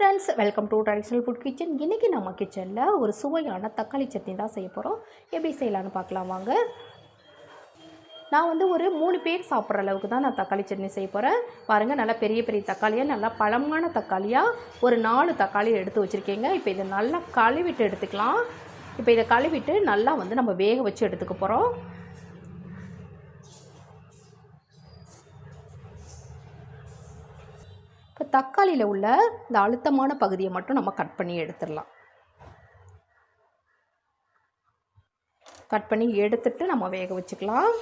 Friends welcome to traditional food kitchen இன்றைக்கி நம்ம கிச்சனில் ஒரு சுவையான தக்காளி சட்னி தான் செய்ய போகிறோம் எப்படி செய்யலான்னு பார்க்கலாம் வாங்க. நான் வந்து ஒரு மூணு பேர் சாப்பிட்ற அளவுக்கு தான் நான் தக்காளி சட்னி செய்ய போகிறேன் பாருங்கள் நல்லா பெரிய பெரிய தக்காளியாக நல்லா பழமான தக்காளியாக ஒரு நாலு தக்காளி எடுத்து வச்சுருக்கீங்க. இப்போ இதை நல்லா கழுவிட்டு எடுத்துக்கலாம். இப்போ இதை கழுவிட்டு நல்லா வந்து நம்ம வேக வச்சு எடுத்துக்க போகிறோம் இப்போ தக்காளியில் உள்ள இந்த அழுத்தமான பகுதியை மட்டும் நம்ம கட் பண்ணி எடுத்துடலாம். கட் பண்ணி எடுத்துட்டு நம்ம வேக வச்சுக்கலாம்.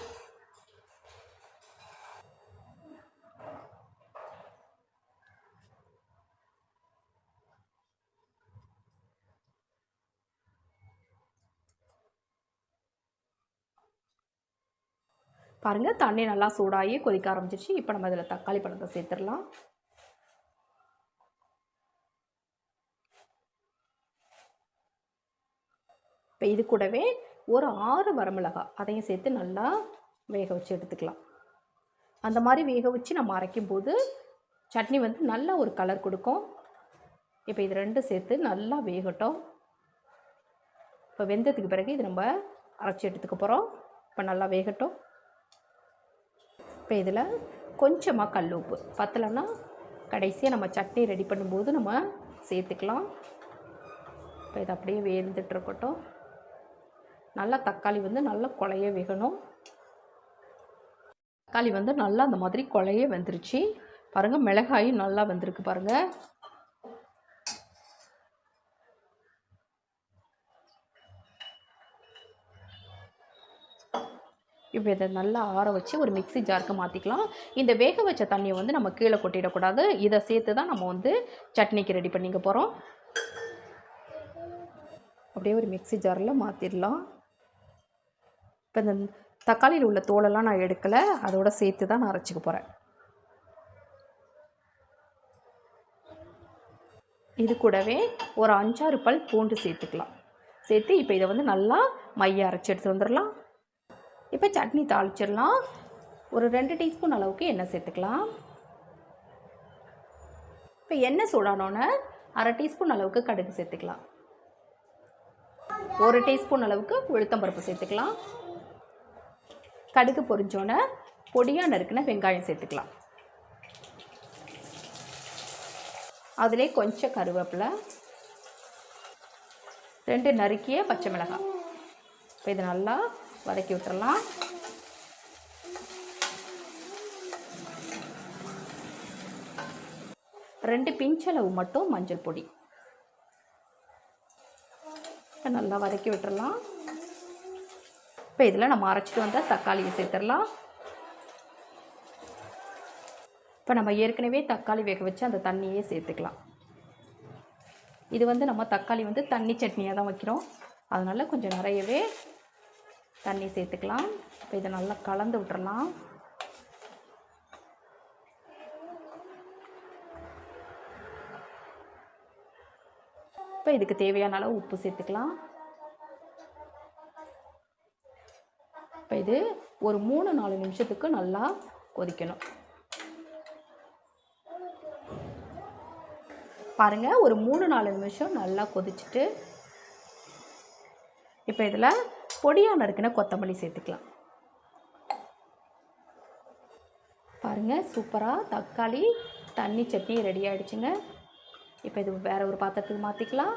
பாருங்கள் தண்ணி நல்லா சூடாகி கொதிக்க ஆரம்பிச்சிருச்சு. இப்போ நம்ம இதில் தக்காளி பழத்தை சேர்த்துடலாம். இப்போ இது கூடவே ஒரு ஆறு வரமிளகா அதையும் சேர்த்து நல்லா வேக வச்சு எடுத்துக்கலாம். அந்த மாதிரி வேக வச்சு நம்ம அரைக்கும் போது சட்னி வந்து நல்லா ஒரு கலர் கொடுக்கும். இப்போ இது ரெண்டும் சேர்த்து நல்லா வேகட்டும். இப்போ வெந்ததுக்கு பிறகு இது நம்ம அரைச்சி எடுத்துக்க போகிறோம் இப்போ நல்லா வேகட்டும். இப்போ இதில் கொஞ்சமாக கல் உப்பு பத்தலைன்னா கடைசியாக நம்ம சட்னி ரெடி பண்ணும்போது நம்ம சேர்த்துக்கலாம். இப்போ இது அப்படியே வேந்துட்டு இருக்கட்டும். நல்லா தக்காளி வந்து நல்லா குழைய வேகணும். தக்காளி வந்து நல்லா அந்த மாதிரி குழைய வந்துருச்சு. பாருங்கள் மிளகாயும் நல்லா வந்திருக்கு பாருங்கள் இப்போ இதை நல்லா ஆற வச்சு ஒரு மிக்ஸி ஜாருக்கு மாற்றிக்கலாம் இந்த வேக வச்ச தண்ணியை வந்து நம்ம கீழே கொட்டிடக்கூடாது. இதை சேர்த்து தான் நம்ம வந்து சட்னிக்கு ரெடி பண்ணிக்க போகிறோம் அப்படியே ஒரு மிக்ஸி ஜாரில் மாற்றிடலாம் இப்போ இந்த தக்காளியில் உள்ள தோலெல்லாம் நான் எடுக்கலை. அதோட சேர்த்து தான் நான் அரைச்சிக்க போகிறேன் இது கூடவே ஒரு அஞ்சாறு பல் பூண்டு சேர்த்துக்கலாம். சேர்த்து இப்போ இதை வந்து நல்லா மைய அரைச்சி எடுத்து வந்துடலாம். இப்போ சட்னி தாளிச்சிடலாம். ஒரு ரெண்டு டீஸ்பூன் அளவுக்கு எண்ணெய் சேர்த்துக்கலாம். இப்போ எண்ணெய் சூடானோன்னே அரை டீஸ்பூன் அளவுக்கு கடுகு சேர்த்துக்கலாம். ஒரு டீஸ்பூன் அளவுக்கு உளுத்தம்பருப்பு சேர்த்துக்கலாம். கடுகு பொரிஞ்சோன்னே பொடியாக நறுக்கின வெங்காயம் சேர்த்துக்கலாம். அதிலே கொஞ்சம் கருவேப்பிலை ரெண்டு நறுக்கிய பச்சை மிளகாய். இப்போ இதை நல்லா வதக்கி விட்டுறலாம். ரெண்டு பிஞ்சளவு மட்டும் மஞ்சள் பொடி. நல்லா வதக்கி விட்டுறலாம். இப்போ இதில் நம்ம அரைச்சிட்டு வந்தால் தக்காளியை சேர்த்துடலாம். இப்போ நம்ம ஏற்கனவே தக்காளி வேக வச்சு அந்த தண்ணியே சேர்த்துக்கலாம். இது வந்து நம்ம தக்காளி வந்து தண்ணி சட்னியாக தான் வைக்கிறோம். அதனால் கொஞ்சம் நிறையவே தண்ணி சேர்த்துக்கலாம். இப்போ இதை நல்லா கலந்து விட்டுறலாம். இப்போ இதுக்கு தேவையான அளவு உப்பு சேர்த்துக்கலாம். இது ஒரு மூணு நாலு நிமிஷத்துக்கு நல்லா கொதிக்கணும். பாருங்கள் ஒரு மூணு நாலு நிமிஷம் நல்லா கொதிச்சுட்டு இப்போ இதில் பொடியாக நறுக்கின கொத்தமல்லி சேர்த்துக்கலாம். பாருங்கள் சூப்பராக தக்காளி தண்ணி சட்னி ரெடி ஆகிடுச்சுங்க இப்போ இது வேறு ஒரு பாத்திரத்துக்கு மாற்றிக்கலாம்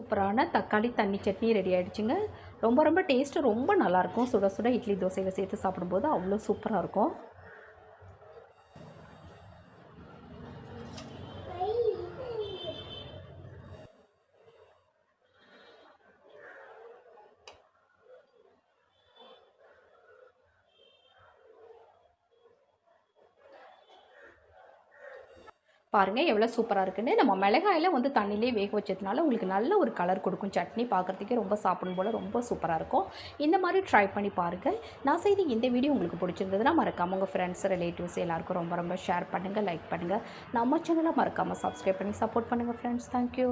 சூப்பரான தக்காளி தண்ணி சட்னி ரெடி ஆகிடுச்சுங்க ரொம்ப ரொம்ப டேஸ்ட்டு ரொம்ப நல்லாயிருக்கும். சுட சுட இட்லி தோசையில் சேர்த்து சாப்பிடும்போது அவ்வளோ சூப்பராக இருக்கும். பாருங்கள் எவ்வளோ சூப்பராக இருக்குன்னு. நம்ம மிளகாயில் வந்து தண்ணியிலே வேக வச்சதுனால உங்களுக்கு நல்ல ஒரு கலர் கொடுக்கும். சட்னி பார்க்குறதுக்கே ரொம்ப சாப்பிடும் போல் ரொம்ப சூப்பராக இருக்கும். இந்த மாதிரி ட்ரை பண்ணி பாருங்கள் நான் செய்து இந்த வீடியோ உங்களுக்கு பிடிச்சிருந்ததுன்னா மறக்காம உங்கள் ஃப்ரெண்ட்ஸ் ரிலேட்டிவ்ஸ் எல்லாருக்கும் ரொம்ப ரொம்ப ஷேர் பண்ணுங்கள் லைக் பண்ணுங்கள் நம்ம சேனலை மறக்காமல் சப்ஸ்கிரைப் பண்ணி சப்போர்ட் பண்ணுங்கள் ஃப்ரெண்ட்ஸ் தேங்க்யூ